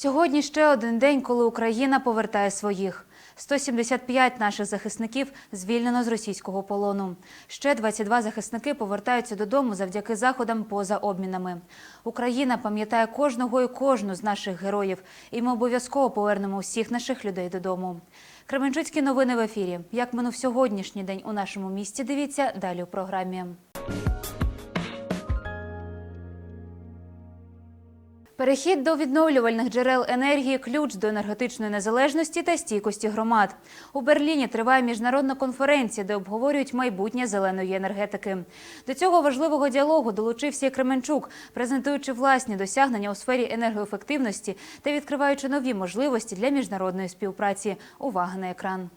Сьогодні ще один день, коли Україна повертає своїх. 175 наших захисників звільнено з російського полону. Ще 22 захисники повертаються додому завдяки заходам поза обмінами. Україна пам'ятає кожного і кожну з наших героїв, і ми обов'язково повернемо усіх наших людей додому. Кременчуцькі новини в ефірі. Як минув сьогоднішній день у нашому місті? Дивіться далі у програмі. Перехід до відновлювальних джерел енергії ключ до енергетичної незалежності та стійкості громад. У Берліні триває міжнародна конференція, де обговорюють майбутнє зеленої енергетики. До цього важливого діалогу долучився і Кременчук, презентуючи власні досягнення у сфері енергоефективності та відкриваючи нові можливості для міжнародної співпраці. Увага на екран.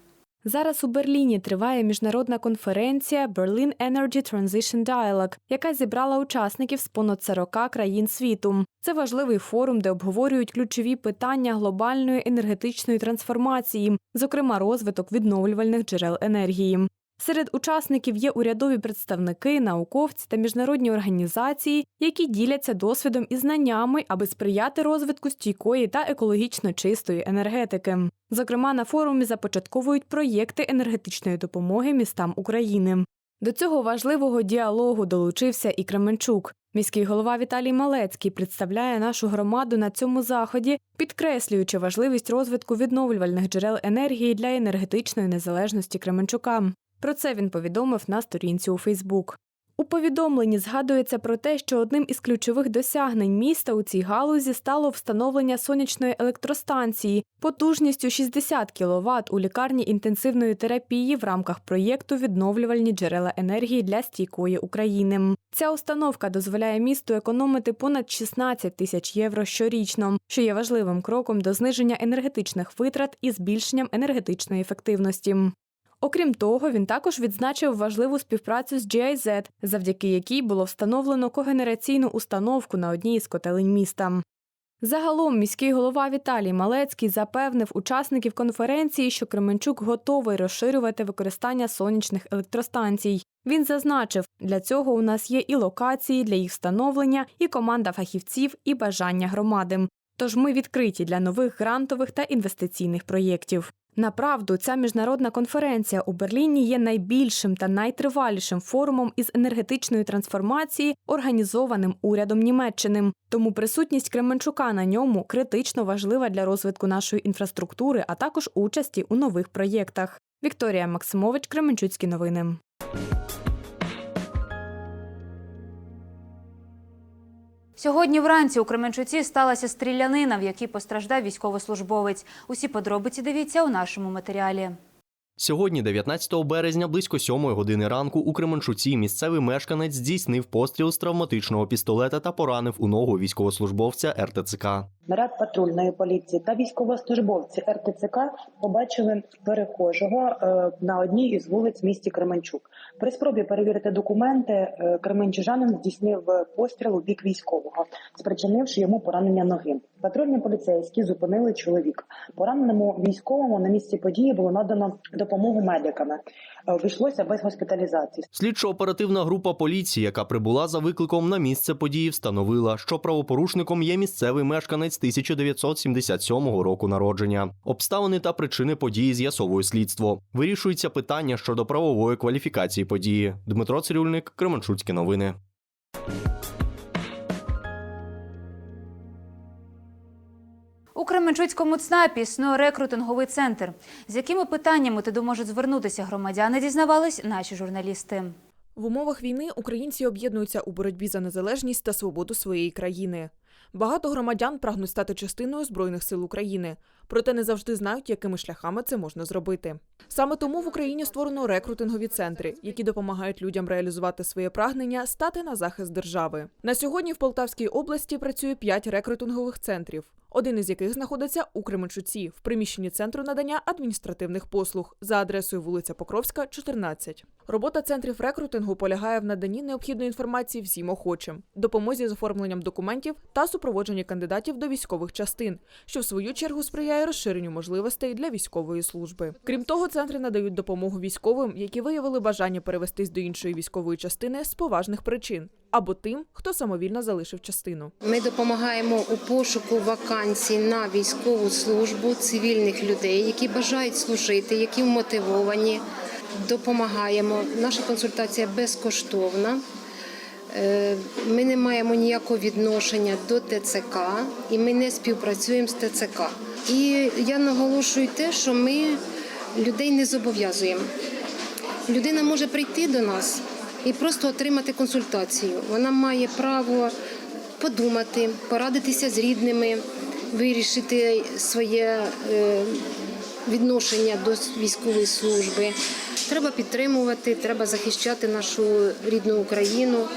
Зараз у Берліні триває міжнародна конференція Berlin Energy Transition Dialogue, яка зібрала учасників з понад 40 країн світу. Це важливий форум, де обговорюють ключові питання глобальної енергетичної трансформації, зокрема розвиток відновлювальних джерел енергії. Серед учасників є урядові представники, науковці та міжнародні організації, які діляться досвідом і знаннями, аби сприяти розвитку стійкої та екологічно чистої енергетики. Зокрема, на форумі започатковують проєкти енергетичної допомоги містам України. До цього важливого діалогу долучився і Кременчук. Міський голова Віталій Малецький представляє нашу громаду на цьому заході, підкреслюючи важливість розвитку відновлювальних джерел енергії для енергетичної незалежності Кременчука. Про це він повідомив на сторінці у Фейсбук. У повідомленні згадується про те, що одним із ключових досягнень міста у цій галузі стало встановлення сонячної електростанції потужністю 60 кВт у лікарні інтенсивної терапії в рамках проєкту Відновлювальні джерела енергії для стійкої України. Ця установка дозволяє місту економити понад 16 тисяч євро щорічно, що є важливим кроком до зниження енергетичних витрат і збільшенням енергетичної ефективності. Окрім того, він також відзначив важливу співпрацю з GIZ, завдяки якій було встановлено когенераційну установку на одній із котелень міста. Загалом міський голова Віталій Малецький запевнив учасників конференції, що Кременчук готовий розширювати використання сонячних електростанцій. Він зазначив, для цього у нас є і локації для їх встановлення, і команда фахівців, і бажання громади. Тож ми відкриті для нових грантових та інвестиційних проєктів. Направду, ця міжнародна конференція у Берліні є найбільшим та найтривалішим форумом із енергетичної трансформації, організованим урядом Німеччини. Тому присутність Кременчука на ньому критично важлива для розвитку нашої інфраструктури, а також участі у нових проєктах. Вікторія Максимович, Кременчуцькі новини. Сьогодні вранці у Кременчуці сталася стрілянина, в якій постраждав військовослужбовець. Усі подробиці дивіться у нашому матеріалі. Сьогодні, 19 березня, близько 7 години ранку, у Кременчуці місцевий мешканець здійснив постріл з травматичного пістолета та поранив у ногу військовослужбовця РТЦК. Наряд патрульної поліції та військовослужбовці РТЦК побачили перехожого е, на одній із вулиць місті Кременчук. При спробі перевірити документи е, кременчужанин здійснив постріл у бік військового, спричинивши йому поранення ноги. Патрульні поліцейські зупинили чоловіка. Пораненому військовому на місці події було надано допомогу медиками. Е, Обійшлося без госпіталізації. Слідчо-оперативна група поліції, яка прибула за викликом на місце події, встановила, що правопорушником є місцевий мешканець 1977 року народження. Обставини та причини події з'ясовує слідство. Вирішується питання щодо правової кваліфікації події. Дмитро Цирюльник, Кременчуцькі новини. У Кременчуцькому ЦНАПі існує рекрутинговий центр. З якими питаннями туди можуть звернутися громадяни, дізнавались наші журналісти. В умовах війни українці об'єднуються у боротьбі за незалежність та свободу своєї країни. Багато громадян прагнуть стати частиною збройних сил України, проте не завжди знають, якими шляхами це можна зробити. Саме тому в Україні створено рекрутингові центри, які допомагають людям реалізувати своє прагнення стати на захист держави. На сьогодні в Полтавській області працює п'ять рекрутингових центрів. Один із яких знаходиться у Кременчуці в приміщенні центру надання адміністративних послуг за адресою вулиця Покровська, 14. Робота центрів рекрутингу полягає в наданні необхідної інформації всім охочим, допомозі з оформленням документів та супроводженні кандидатів до військових частин, що в свою чергу сприяє розширенню можливостей для військової служби. Крім того, центри надають допомогу військовим, які виявили бажання перевестись до іншої військової частини з поважних причин, або тим, хто самовільно залишив частину. Ми допомагаємо у пошуку вакансій на військову службу цивільних людей, які бажають служити, які вмотивовані. Допомагаємо. Наша консультація безкоштовна. Е, Ми не маємо ніякого відношення до ТЦК і ми не співпрацюємо з ТЦК. І я наголошую те, що ми людей не зобов'язуємо. Людина може прийти до нас і просто отримати консультацію. Вона має право подумати, порадитися з рідними, вирішити своє е, відношення до військової служби. Треба підтримувати, треба захищати нашу рідну Україну.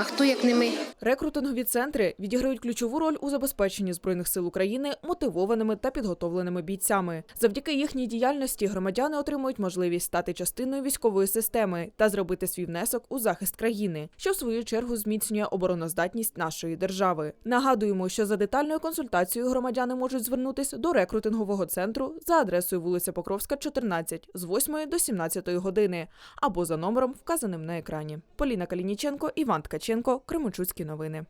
А хто як не ми? Рекрутингові центри відіграють ключову роль у забезпеченні збройних сил України мотивованими та підготовленими бійцями. Завдяки їхній діяльності громадяни отримують можливість стати частиною військової системи та зробити свій внесок у захист країни, що в свою чергу зміцнює обороноздатність нашої держави. Нагадуємо, що за детальною консультацією громадяни можуть звернутися до рекрутингового центру за адресою вулиця Покровська, 14 з 8 до 17 години або за номером, вказаним на екрані. Поліна Калініченко, Іван Ткаченко, Кременчуцькі новини.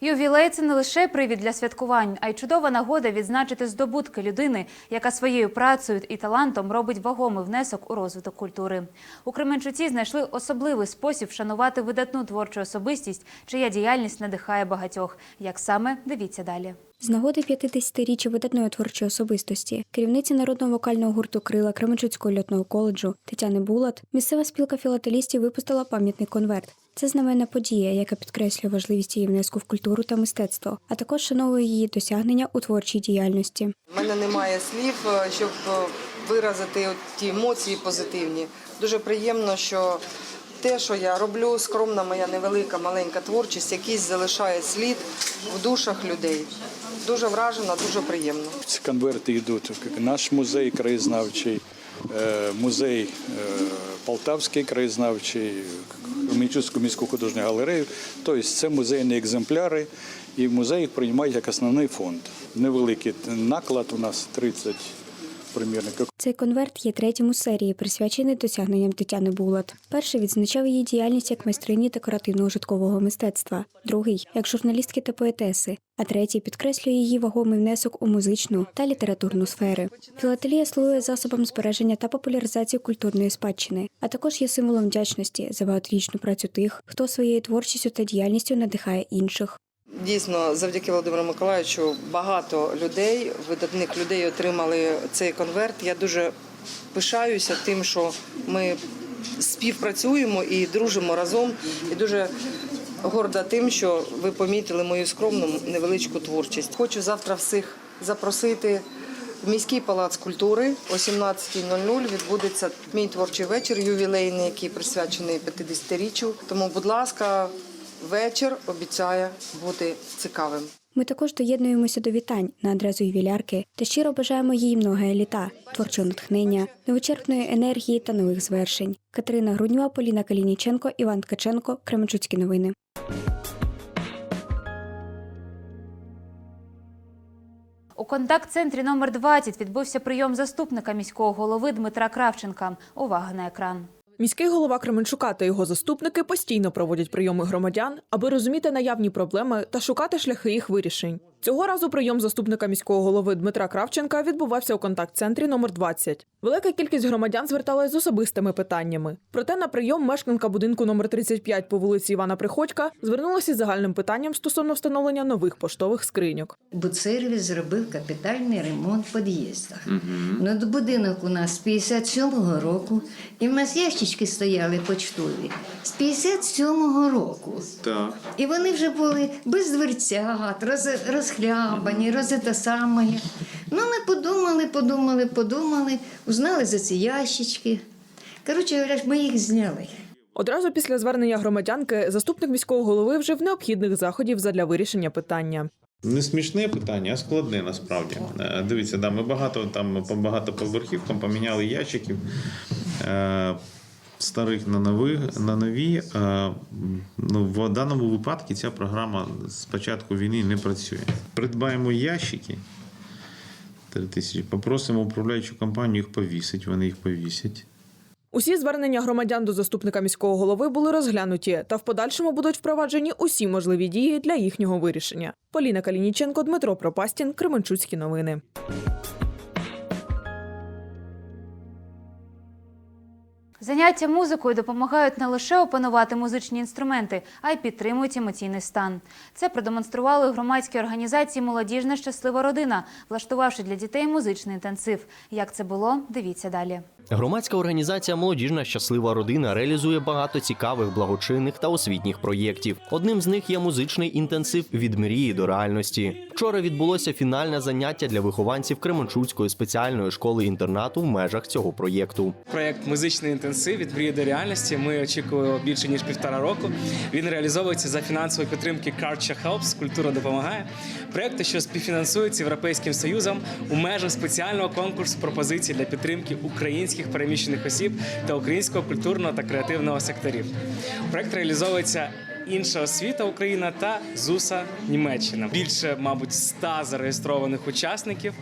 Ювілей це не лише привід для святкувань, а й чудова нагода відзначити здобутки людини, яка своєю працею і талантом робить вагомий внесок у розвиток культури. У Кременчуці знайшли особливий спосіб вшанувати видатну творчу особистість, чия діяльність надихає багатьох. Як саме дивіться далі. З нагоди 50-річчя видатної творчої особистості, керівниці народного вокального гурту Крила Кременчуцького льотного коледжу Тетяни Булат, місцева спілка філателістів випустила пам'ятний конверт. Це знаменна подія, яка підкреслює важливість її внеску в культуру та мистецтво, а також шановує її досягнення у творчій діяльності. У мене немає слів, е, щоб е, виразити ті емоції позитивні. Дуже приємно, що те, що я роблю, скромна моя невелика маленька творчість, якийсь залишає слід в душах людей. Дуже вражена, дуже приємно. Ці конверти йдуть наш музей краєзнавчий, е, музей е, Полтавський краєзнавчий, Кременчуцьку міську художню галерею. Тобто це музейні екземпляри, і музей їх приймає як основний фонд. Невеликий наклад у нас 30 примірників. Цей конверт є третім у серії, присвячений досягненням Тетяни Булат. Перший відзначав її діяльність як майстрині декоративного житкового мистецтва, другий як журналістки та поетеси, а третій підкреслює її вагомий внесок у музичну та літературну сфери. Філателія слугує засобом збереження та популяризації культурної спадщини, а також є символом вдячності за багаторічну працю тих, хто своєю творчістю та діяльністю надихає інших. Дійсно, завдяки Володимиру Миколаївичу багато людей, видатних людей отримали цей конверт. Я дуже пишаюся тим, що ми співпрацюємо і дружимо разом. І дуже горда тим, що ви помітили мою скромну невеличку творчість. Хочу завтра всіх запросити. В міський палац культури о 17.00 відбудеться мій творчий вечір ювілейний, який присвячений 50-річчю. Тому, будь ласка, вечір обіцяє бути цікавим. Ми також доєднуємося до вітань на адресу ювілярки та щиро бажаємо їй многое літа, творчого натхнення, невичерпної енергії та нових звершень. Катерина Груднєва, Поліна Калініченко, Іван Ткаченко, Кременчуцькі новини. У контакт-центрі номер 20 відбувся прийом заступника міського голови Дмитра Кравченка. Увага на екран. Міський голова Кременчука та його заступники постійно проводять прийоми громадян, аби розуміти наявні проблеми та шукати шляхи їх вирішень. Цього разу прийом заступника міського голови Дмитра Кравченка відбувався у контакт-центрі номер 20. Велика кількість громадян зверталась з особистими питаннями. Проте на прийом мешканка будинку номер 35 по вулиці Івана Приходька звернулася із загальним питанням стосовно встановлення нових поштових скриньок. Буцервіс зробив капітальний ремонт в під'їздах. Ну, будинок у нас з 57-го року, і в нас ящички стояли почтові з 57-го року. Так. І вони вже були без дверцят, роз, розхлябані, роз саме. Ну, ми подумали, подумали, подумали, узнали за ці ящички. Коротше говоря, ми їх зняли. Одразу після звернення громадянки заступник міського голови вжив необхідних заходів задля вирішення питання. Не смішне питання, а складне насправді. Е, Дивіться, да, ми багато там по багатоповерхівкам поміняли ящиків е, старих на нові. На нові. Е, ну, в даному випадку ця програма з початку війни не працює. Придбаємо ящики. 3 тисячі. Попросимо управляючу компанію їх повісить, вони їх повісять. Усі звернення громадян до заступника міського голови були розглянуті, та в подальшому будуть впроваджені усі можливі дії для їхнього вирішення. Поліна Калініченко, Дмитро Пропастін, Кременчуцькі новини. Заняття музикою допомагають не лише опанувати музичні інструменти, а й підтримують емоційний стан. Це продемонстрували у громадській організації Молодіжна щаслива родина, влаштувавши для дітей музичний інтенсив. Як це було, дивіться далі. Громадська організація Молодіжна щаслива родина реалізує багато цікавих благочинних та освітніх проєктів. Одним з них є музичний інтенсив від мрії до реальності. Вчора відбулося фінальне заняття для вихованців Кременчуцької спеціальної школи інтернату в межах цього проєкту. Проєкт Музичний інтенсив від мрії до реальності. Ми очікуємо більше ніж півтора року. Він реалізовується за фінансової підтримки Culture Helps, Культура допомагає. Проєкт, що співфінансується Європейським Союзом у межах спеціального конкурсу пропозицій для підтримки українських переміщених осіб та українського культурного та креативного секторів. Проєкт реалізовується. Інша освіта Україна та ЗУСа Німеччина. Більше, мабуть, ста зареєстрованих учасників.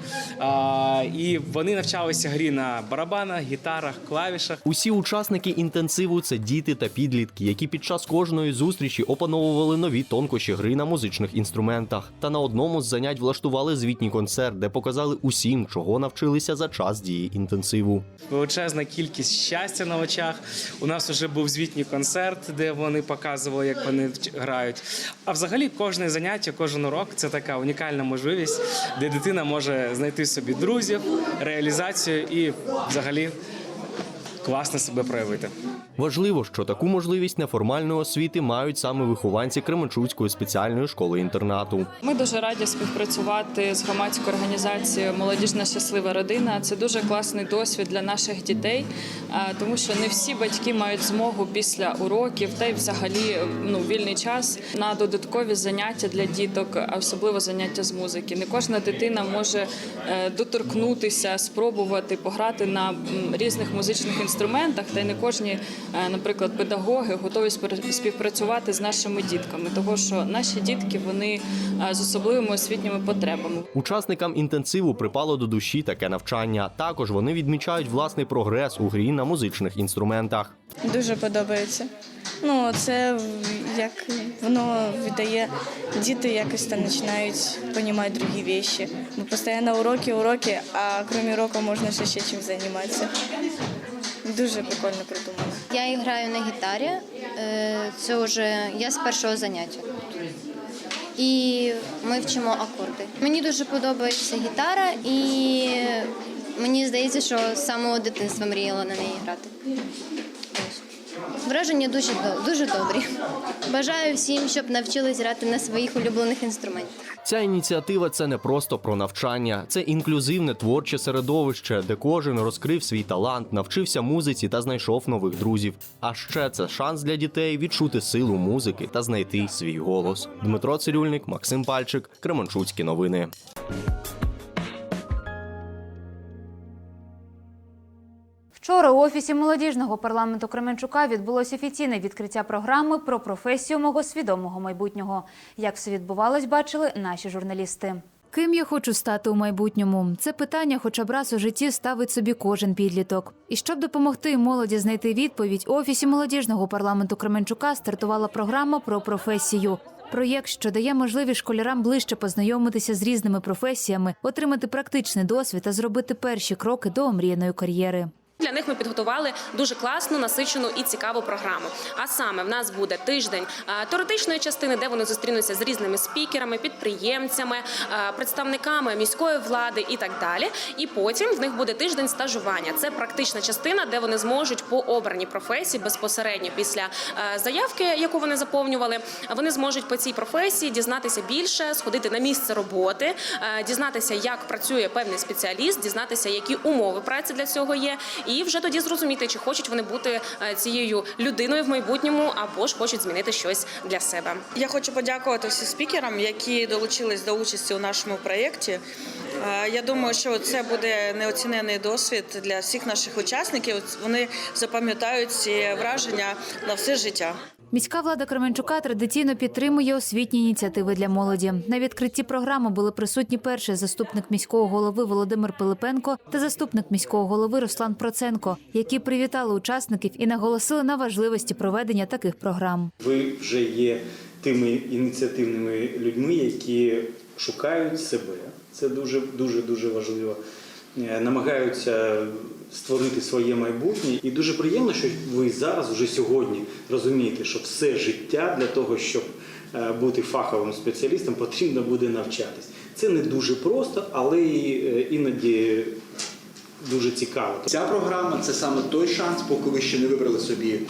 І вони навчалися грі на барабанах, гітарах, клавішах. Усі учасники інтенсиву це діти та підлітки, які під час кожної зустрічі опановували нові тонкощі гри на музичних інструментах. Та на одному з занять влаштували звітній концерт, де показали усім, чого навчилися за час дії інтенсиву. Величезна кількість щастя на очах. У нас вже був звітній концерт, де вони показували, як вони вч- грають. А взагалі, кожне заняття, кожен урок це така унікальна можливість, де дитина може знайти собі друзів, реалізацію і взагалі класно себе проявити. Важливо, що таку можливість неформальної освіти мають саме вихованці Кременчуцької спеціальної школи інтернату. Ми дуже раді співпрацювати з громадською організацією Молодіжна щаслива родина. Це дуже класний досвід для наших дітей, тому що не всі батьки мають змогу після уроків та й взагалі ну, вільний час на додаткові заняття для діток, а особливо заняття з музики. Не кожна дитина може е, доторкнутися, спробувати пограти на різних музичних інструментах, та й не кожні, е, наприклад, педагоги готові співпрацювати з нашими дітками, того що наші дітки вони е, з особливими освітніми потребами. Учасникам інтенсиву припало до душі таке навчання. Також вони відмічають власний прогрес у грі на музичних інструментах. Дуже подобається. Ну, це як воно віддає, діти якось там починають розуміти другі речі. Бо постійно уроки, уроки, а крім уроку можна ще ще чим займатися. Дуже прикольно придумала. Я граю на гітарі. Е, Це вже я з першого заняття. І ми вчимо акорди. Мені дуже подобається гітара, і мені здається, що з самого дитинства мріяла на неї грати. Враження дуже, дуже добрі. Бажаю всім, щоб навчились грати на своїх улюблених інструментах. Ця ініціатива це не просто про навчання, це інклюзивне творче середовище, де кожен розкрив свій талант, навчився музиці та знайшов нових друзів. А ще це шанс для дітей відчути силу музики та знайти свій голос. Дмитро Цирюльник, Максим Пальчик, Кременчуцькі новини. Вчора у офісі молодіжного парламенту Кременчука відбулось офіційне відкриття програми про професію мого свідомого майбутнього. Як все відбувалось, бачили наші журналісти. Ким я хочу стати у майбутньому? Це питання, хоча б раз у житті ставить собі кожен підліток. І щоб допомогти молоді знайти відповідь, у офісі молодіжного парламенту Кременчука стартувала програма про професію. Проєкт, що дає можливість школярам ближче познайомитися з різними професіями, отримати практичний досвід та зробити перші кроки до омріяної кар'єри. Для них ми підготували дуже класну, насичену і цікаву програму. А саме в нас буде тиждень е, теоретичної частини, де вони зустрінуться з різними спікерами, підприємцями, е, представниками міської влади і так далі. І потім в них буде тиждень стажування. Це практична частина, де вони зможуть по обраній професії безпосередньо після е, заявки, яку вони заповнювали. Вони зможуть по цій професії дізнатися більше, сходити на місце роботи, дізнатися, як працює певний спеціаліст, дізнатися, які умови праці для цього є. І вже тоді зрозуміти, чи хочуть вони бути е, цією людиною в майбутньому, або ж хочуть змінити щось для себе. Я хочу подякувати всім спікерам, які долучились до участі у нашому проєкті. Е, Я думаю, що це буде неоцінений досвід для всіх наших учасників. Вони запам'ятають ці враження на все життя. Міська влада Кременчука традиційно підтримує освітні ініціативи для молоді. На відкритті програми були присутні перший заступник міського голови Володимир Пилипенко та заступник міського голови Руслан Проценко, які привітали учасників і наголосили на важливості проведення таких програм. Ви вже є тими ініціативними людьми, які шукають себе. Це дуже дуже дуже важливо. Е, Намагаються створити своє майбутнє, і дуже приємно, що ви зараз, вже сьогодні, розумієте, що все життя для того, щоб е, бути фаховим спеціалістом, потрібно буде навчатись. Це не дуже просто, але е, іноді дуже цікаво. Ця програма це саме той шанс, поки ви ще не вибрали собі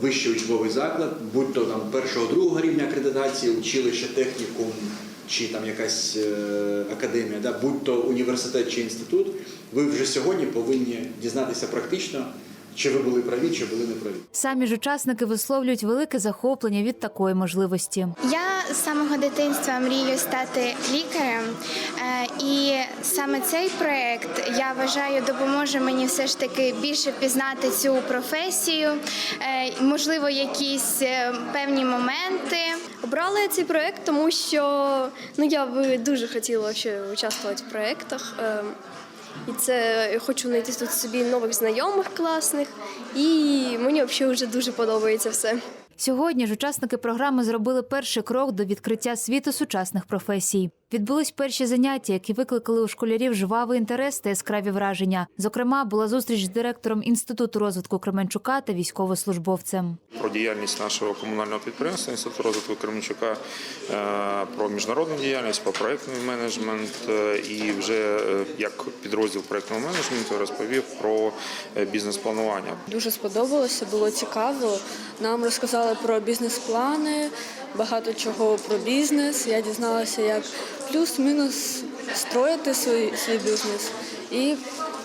вищий учбовий заклад, будь то там першого другого рівня акредитації, училище, технікум чи там якась е, академія, да, будь то університет чи інститут, ви вже сьогодні повинні дізнатися практично, чи ви були праві, чи були неправі. Самі ж учасники висловлюють велике захоплення від такої можливості. Я з самого дитинства мрію стати лікарем, е, і саме цей проект я вважаю допоможе мені все ж таки більше пізнати цю професію, е, можливо, якісь е, певні моменти. Обрала цей проект, тому що ну я би дуже хотіла ще участвувати в проєктах. І це я хочу знайти тут собі нових знайомих класних, і мені взагалі вже дуже подобається все. Сьогодні ж учасники програми зробили перший крок до відкриття світу сучасних професій. Відбулись перші заняття, які викликали у школярів жвавий інтерес та яскраві враження. Зокрема, була зустріч з директором інституту розвитку Кременчука та військовослужбовцем. про діяльність нашого комунального підприємства Інституту розвитку Кременчука, е, про міжнародну діяльність, про проєктний менеджмент е, і вже е, як підрозділ проєктного менеджменту розповів про бізнес-планування. Дуже сподобалося, було цікаво. Нам розказали про бізнес-плани, багато чого про бізнес. Я дізналася, як плюс-мінус строїти свій, свій бізнес, і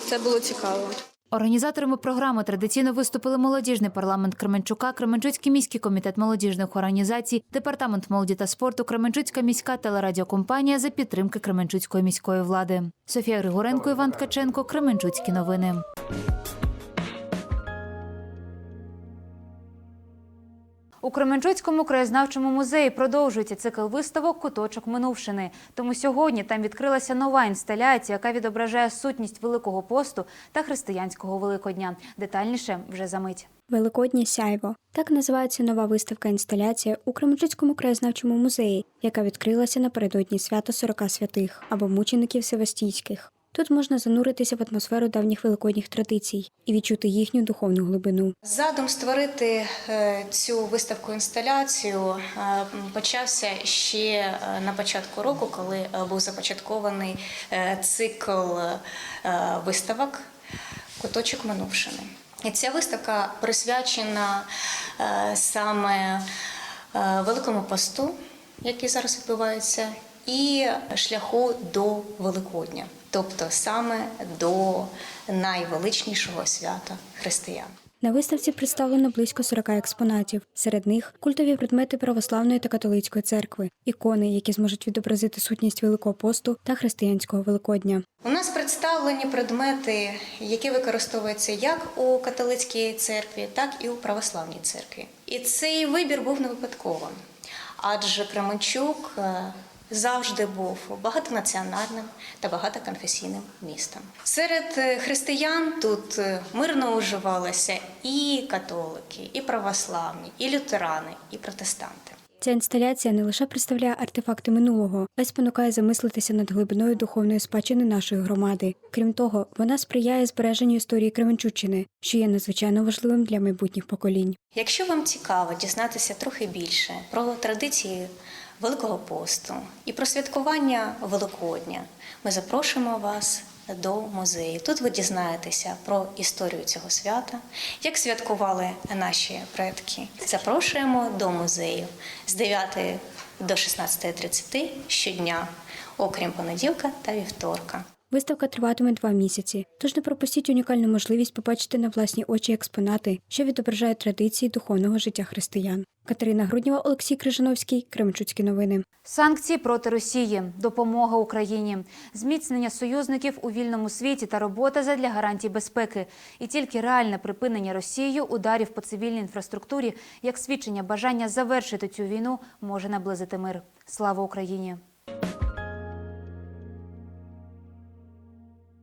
це було цікаво. Організаторами програми традиційно виступили молодіжний парламент Кременчука, Кременчуцький міський комітет молодіжних організацій, департамент молоді та спорту, Кременчуцька міська телерадіокомпанія за підтримки Кременчуцької міської влади. Софія Григоренко, Іван Ткаченко, Кременчуцькі новини. У Кременчуцькому краєзнавчому музеї продовжується цикл виставок Куточок Минувшини. Тому сьогодні там відкрилася нова інсталяція, яка відображає сутність Великого посту та християнського Великодня. Детальніше вже за мить. Великоднє сяйво так називається нова виставка інсталяція у Кременчуцькому краєзнавчому музеї, яка відкрилася напередодні свята 40 святих або мучеників Севастійських. Тут можна зануритися в атмосферу давніх великодніх традицій і відчути їхню духовну глибину. Задум створити е, цю виставку інсталяцію е, почався ще е, на початку року, коли був започаткований цикл виставок Куточок Минувшини. І ця виставка присвячена саме Великому посту, який зараз відбувається, і шляху до Великодня, тобто саме до найвеличнішого свята християн. На виставці представлено близько 40 експонатів. Серед них культові предмети православної та католицької церкви, ікони, які зможуть відобразити сутність Великого посту та християнського Великодня. У нас представлені предмети, які використовуються як у католицькій церкві, так і у православній церкві. І цей вибір був не випадковим, адже Кременчук е, завжди був багатонаціональним та багатоконфесійним містом. Серед е, християн тут е, мирно уживалися і католики, і православні, і лютерани, і протестанти. Ця інсталяція не лише представляє артефакти минулого, а й спонукає замислитися над глибиною духовної спадщини нашої громади. Крім того, вона сприяє збереженню історії Кременчуччини, що є надзвичайно важливим для майбутніх поколінь. Якщо вам цікаво дізнатися трохи більше про традиції Великого посту і про святкування Великодня, ми запрошуємо вас до музею. Тут ви дізнаєтеся про історію цього свята, як святкували наші предки. Запрошуємо до музею з 9 до 16.30 щодня, окрім понеділка та вівторка. Виставка триватиме два місяці, тож не пропустіть унікальну можливість побачити на власні очі експонати, що відображають традиції духовного життя християн. Катерина Груднєва, Олексій Крижановський, Кременчуцькі новини. Санкції проти Росії, допомога Україні, зміцнення союзників у вільному світі та робота задля гарантій безпеки. І тільки реальне припинення Росією ударів по цивільній інфраструктурі як свідчення бажання завершити цю війну може наблизити мир. Слава Україні!